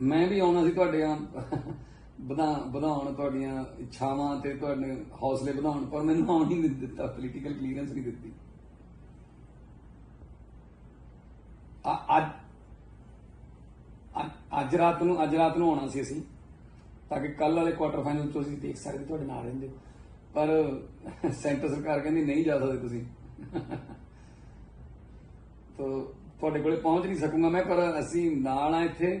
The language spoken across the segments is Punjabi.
ਮੈਂ ਵੀ ਆਉਣਾ ਸੀ ਤੁਹਾਡੇ ਆ ਵਧਾ ਵਧਾਉਣ ਤੁਹਾਡੀਆਂ ਇੱਛਾਵਾਂ ਤੇ ਤੁਹਾਡੇ ਹੌਸਲੇ ਵਧਾਉਣ, ਪਰ ਮੈਨੂੰ ਆਉਣ ਹੀ ਨਹੀਂ ਦਿੱਤਾ ਪੋਲੀਟੀਕਲ ਕਲੀਅਰੈਂਸ ਨਹੀਂ ਦਿੱਤੀ। ਅੱਜ ਅੱਜ ਰਾਤ ਨੂੰ, ਅੱਜ ਰਾਤ ਨੂੰ ਆਉਣਾ ਸੀ ਅਸੀਂ, ਤਾਂ ਕਿ ਕੱਲ ਵਾਲੇ ਕੁਆਟਰ ਫਾਈਨਲ ਚ ਅਸੀਂ ਦੇਖ ਸਕਦੇ ਤੁਹਾਡੇ ਨਾਲ ਰਹਿੰਦੇ। ਪਰ ਸੈਂਟਰ ਸਰਕਾਰ ਕਹਿੰਦੀ ਨਹੀਂ ਜਾ ਸਕਦੇ ਤੁਸੀਂ। ਤੋ, ਤੁਹਾਡੇ ਕੋਲੇ ਪਹੁੰਚ ਨਹੀਂ ਸਕੂੰਗਾ ਮੈਂ, ਪਰ ਅਸੀਂ ਨਾਲ ਆ ਇੱਥੇ।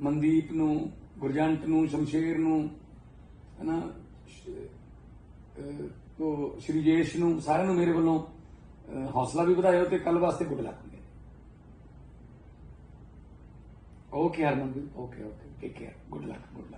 ਮਨਦੀਪ ਨੂੰ, ਗੁਰਜੰਟ ਨੂੰ, ਸ਼ਮਸ਼ੇਰ ਨੂੰ, ਹਨਾ, ਸ਼- ਤੋ ਸ਼੍ਰੀ ਨੂੰ, ਸਾਰਿਆਂ ਨੂੰ ਮੇਰੇ ਵੱਲੋਂ ਹੌਸਲਾ ਵੀ ਵਧਾਇਓ ਤੇ ਕੱਲ ਵਾਸਤੇ good luck okay Harmandeep. Okay okay take care good luck good luck